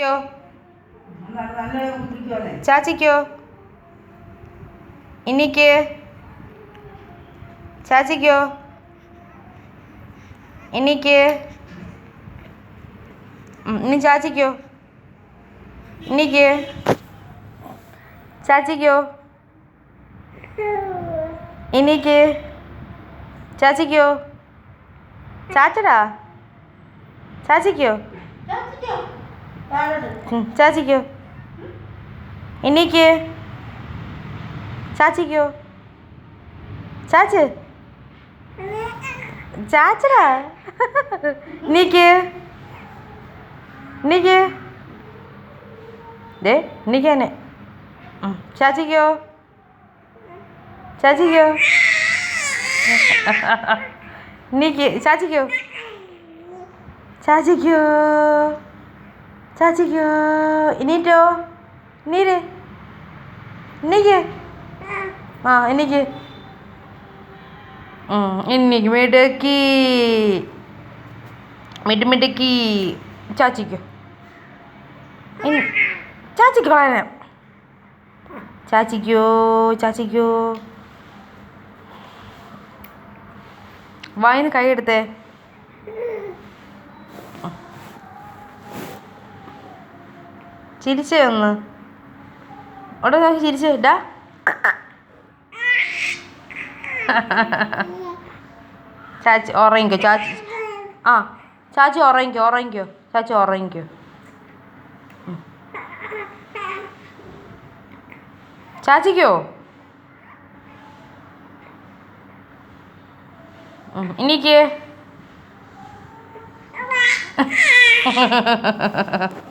ചാച്ചിക്കോ ചാച്ചിക്കോ? ഇനിക്ക്? ചാച്ചിക്കോ? ഇനിക്ക്? ഇനി ചാച്ചിക്കോ? ഇനിക്ക്? ചാച്ചിക്കോ? ഇനിക്ക്? ചാച്ചിക്കോ? ചാച്ചടാ ചാച്ചിക്കോ? ഉം, ചാച്ചിക്കോ ഇനിക്ക് ചാച്ചിക്കോ ചാച്ച് ചാച്ചടാ നീക്ക് നീക്ക് ദേ നീക്കാനെ ചാച്ചിക്കോ ചാച്ചിക്കോ നീക്ക് ചാച്ചിക്കോ ചാച്ചിക്കോ ചാച്ചിക്കോ ഇനീറ്റോ നീര് ഇന്നിക്ക് ആ എനിക്ക് എനിക്ക് മിടുക്കി മിട് മിടുക്കി ചാച്ചിക്കോ ചാച്ചിക്ക് കളയാൻ ചാച്ചിക്കോ ചാച്ചിക്കോ വായിന്ന് കൈ എടുത്തേ. ചിരിച്ചേ ഒന്ന്. അവിടെ നോക്കി ചിരിച്ചേ ഡാ. ചാച്ചി ഉറങ്ങിക്കോ ചാച്ചി. ആ ചാച്ചി ഉറങ്ങിക്കോ ഉറങ്ങിക്കോ ചാച്ചി ഉറങ്ങിക്കോ. ചാച്ചിക്കോ? ഉം, ഇനിക്ക്